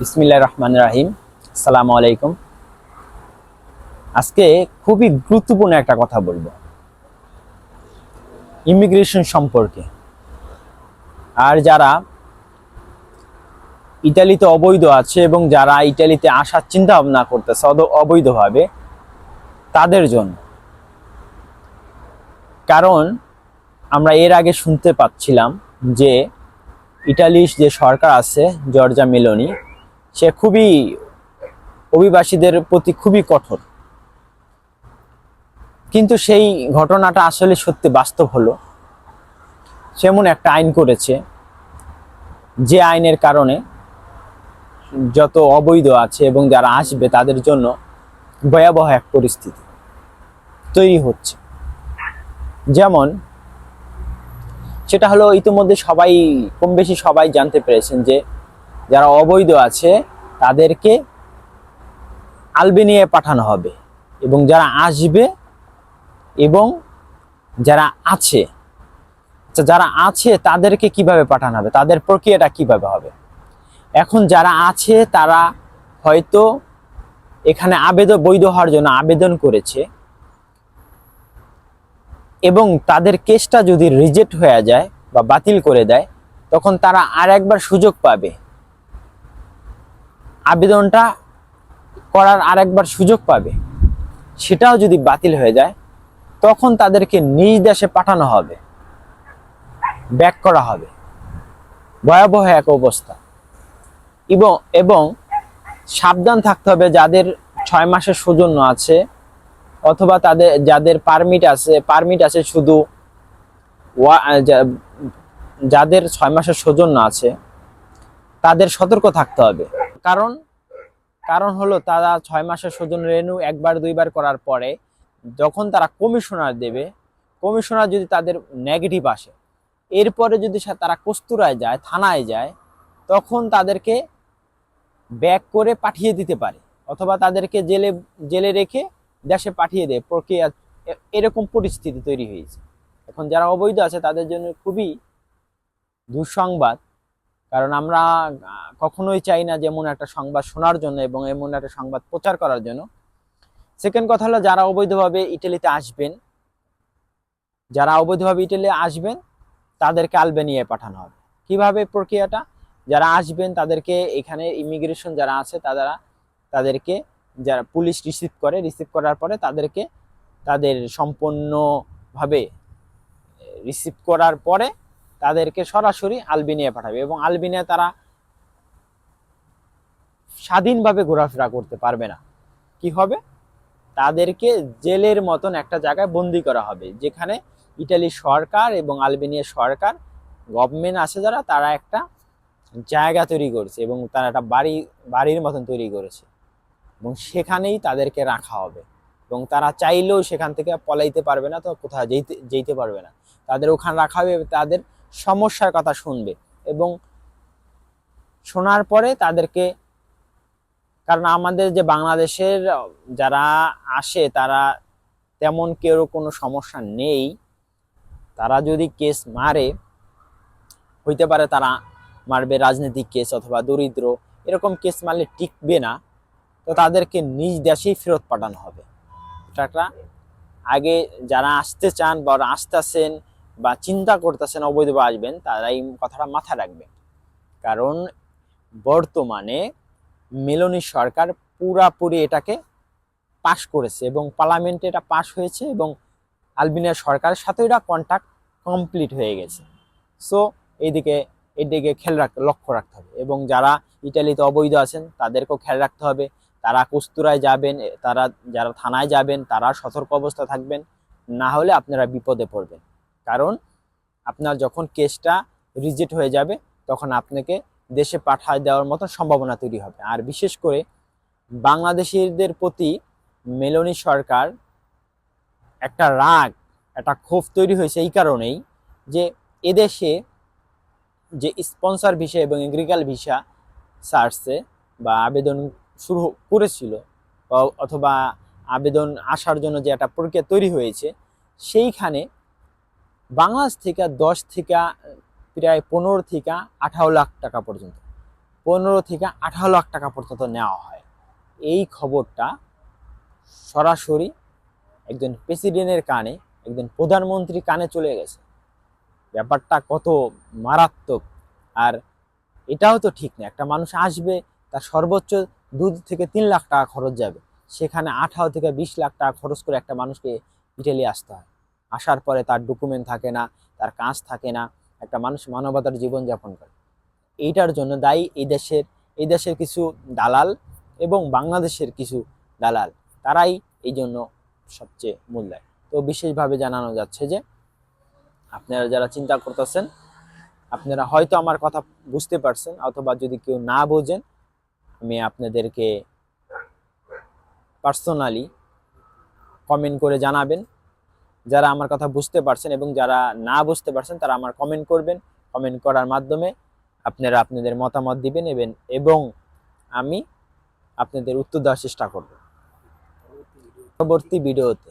বিসমিল্লাহ রহমান রাহিম। আসসালামু আলাইকুম। আজকে খুবই গুরুত্বপূর্ণ একটা কথা বলব। ইমিগ্রেশন সম্পর্কে। আর যারা ইটালিতে অবৈধ আছে এবং যারা ইটালিতে আসার চিন্তা ভাবনা করতেছে অবৈধভাবে, তাদের জন্য। কারণ আমরা এর আগে শুনতে পাচ্ছিলাম যে ইটালির যে সরকার আছে, জর্জা মেলোনি সে খুবই অভিবাসীদের প্রতি খুবই কঠোর। কিন্তু সেই ঘটনাটা আসলে সত্যি বাস্তব হলো। সেমন একটা আইন করেছে, যে আইনের কারণে যত অবৈধ আছে এবং যারা আসবে তাদের জন্য ভয়াবহ এক পরিস্থিতি তৈরি হচ্ছে। যেমন, সেটা হলো ইতিমধ্যে সবাই কম বেশি সবাই জানতে পেরেছেন যে যারা অবৈধ আছে, তাদেরকে আলবেনিয়ায় পাঠানো হবে। এবং যারা আসবে এবং যারা আছে আচ্ছা যারা আছে, তাদেরকে কীভাবে পাঠানো হবে? তাদের প্রক্রিয়াটা কীভাবে হবে? এখন যারা আছে, তারা হয়তো এখানে আবেদন বৈধ হওয়ার জন্য আবেদন করেছে এবং তাদের কেসটা যদি রিজেক্ট হয়ে যায় বা বাতিল করে দেয়, তখন তারা আর একবার সুযোগ পাবে। আবেদনটা করার আরেকবার সুযোগ পাবে, সেটাও যদি বাতিল হয়ে যায়, তখন তাদেরকে নিজ দেশে পাঠানো হবে, ব্যাক করা হবে। ভয়াবহ এক অবস্থা। এবং এবং সাবধান থাকতে হবে যাদের ছয় মাসের সৌজন্য আছে, অথবা তাদের, যাদের পারমিট আছে পারমিট আছে শুধু যাদের ছয় মাসের সৌজন্য আছে, তাদের সতর্ক থাকতে হবে। কারণ কারণ হলো তারা ছয় মাসের সৌজন্য রেনু একবার, দুইবার করার পরে যখন তারা কমিশনার দেবে, কমিশনার যদি তাদের নেগেটিভ আসে, এরপরে যদি তারা কস্তুরায় যায়, থানায় যায়, তখন তাদেরকে ব্যাক করে পাঠিয়ে দিতে পারে। অথবা তাদেরকে জেলে জেলে রেখে দেশে পাঠিয়ে দেয়। প্রক্রিয়া এরকম পরিস্থিতি তৈরি হয়েছে। এখন যারা অবৈধ আছে, তাদের জন্য খুবই দুঃসংবাদ। কারণ আমরা কখনোই চাই না যেমন একটা সংবাদ শোনার জন্য এবং এমন একটা সংবাদ প্রচার করার জন্য। সেকেন্ড কথা হলো যারা অবৈধভাবে ইটালিতে আসবেন, যারা অবৈধভাবে ইটালি আসবেন, তাদেরকে আলবেনিয়ায় পাঠানো হবে। কীভাবে প্রক্রিয়াটা? যারা আসবেন, তাদেরকে এখানে ইমিগ্রেশন যারা আছে, তারা, তাদেরকে যারা পুলিশ রিসিভ করে রিসিভ করার পরে তাদেরকে তাদের সম্পূর্ণভাবে রিসিভ করার পরে তাদেরকে সরাসরি আলবেনিয়া পাঠাবে এবং আলবেনিয়া তারা স্বাধীনভাবে ঘোরাফেরা করতে পারবে না। কি হবে? তাদেরকে জেলের মতন একটা জায়গায় বন্দি করা হবে, যেখানে ইটালি সরকার এবং আলবেনিয়া সরকার গভর্নমেন্ট আছে যারা, তারা একটা জায়গা তৈরি করেছে এবং তারা একটা বাড়ি, বাড়ির মতন তৈরি করেছে। এবং সেখানেই তাদেরকে রাখা হবে। এবং তারা চাইলেও সেখান থেকে পলাইতে পারবে না, তো কোথাও যেতে যেতে পারবে না। তাদের ওখানে রাখা হবে তাদের সমস্যার কথা শুনবে এবং শোনার পরে তাদেরকে, কারণ আমাদের যে বাংলাদেশের যারা আসে তারা তেমন কেউ কোনো সমস্যা নেই। তারা যদি কেস মারে, হইতে পারে তারা মারবে রাজনৈতিক কেস অথবা দরিদ্র, এরকম কেস মারলে টিকবে না। তো তাদেরকে নিজ দেশেই ফেরত পাঠানো হবে। এটা একটা, আগে যারা আসতে চান বা আসতেছেন বা চিন্তা করতেছেন, অবৈধভাবে আসবেন তারা এই কথাটা মাথায় রাখবেন। কারণ বর্তমানে মেলনি সরকার পুরাপুরি এটাকে পাশ করেছে এবং পার্লামেন্টে এটা পাশ হয়েছে এবং আলবেনিয়া সরকারের সাথে এটা কন্ট্যাক্ট কমপ্লিট হয়ে গেছে। সো এইদিকে এদিকে খেয়াল রাখ, লক্ষ্য রাখতে হবে এবং যারা ইটালিতে অবৈধ আছেন, তাদেরকেও খেয়াল রাখতে হবে। তারা কুস্তুরায় যাবেন, তারা, যারা থানায় যাবেন, তারা সতর্ক অবস্থা থাকবেন। না হলে আপনারা বিপদে পড়বেন। কারণ আপনার যখন কেসটা রিজেক্ট হয়ে যাবে, তখন আপনাকে দেশে পাঠায় দেওয়ার মতো সম্ভাবনা তৈরি হবে। আর বিশেষ করে বাংলাদেশিদের প্রতি মেলনি সরকার একটা রাগ, একটা ক্ষোভ তৈরি হয়েছে এই কারণেই যে এদেশে যে স্পন্সর ভিসা এবং এগ্রিকাল ভিসা সার্চে বা আবেদন শুরু করেছিল অথবা আবেদন আসার জন্য যে একটা প্রক্রিয়া তৈরি হয়েছে, সেইখানে বাংলাদেশ থেকে দশ থেকে প্রায় পনেরো থেকে আঠারো লাখ টাকা পর্যন্ত, পনেরো থেকে আঠারো লাখ টাকা পর্যন্ত নেওয়া হয়। এই খবরটা সরাসরি একজন প্রেসিডেন্টের কানে, একজন প্রধানমন্ত্রীর কানে চলে গেছে। ব্যাপারটা কত মারাত্মক। আর এটাও তো ঠিক না, একটা মানুষ আসবে, তার সর্বোচ্চ দু থেকে তিন লাখ টাকা খরচ যাবে। সেখানে আঠারো থেকে বিশ লাখ টাকা খরচ করে একটা মানুষকে ইটালি আসতে হয়। আসার পরে তার ডকুমেন্ট থাকে না, তার কাজ থাকে না, একটা মানুষ মানবতার জীবনযাপন করে। এইটার জন্য দায়ী এই দেশের এই দেশের কিছু দালাল এবং বাংলাদেশের কিছু দালাল, তারাই এই জন্য সবচেয়ে মূল দায়ী তো বিশেষভাবে জানানো যাচ্ছে যে, আপনারা যারা চিন্তা করতেছেন, আপনারা হয়তো আমার কথা বুঝতে পারছেন অথবা যদি কেউ না বোঝেন, আমি আপনাদেরকে পার্সোনালি কমেন্ট করে জানাবেন। যারা আমার কথা বুঝতে পারছেন এবং যারা না বুঝতে পারছেন, তারা আমার কমেন্ট করবেন। কমেন্ট করার মাধ্যমে আপনারা আপনাদের মতামত দিবেন এবং এবং আমি আপনাদের উত্তর দেওয়ার চেষ্টা করব। পরবর্তী ভিডিওতে।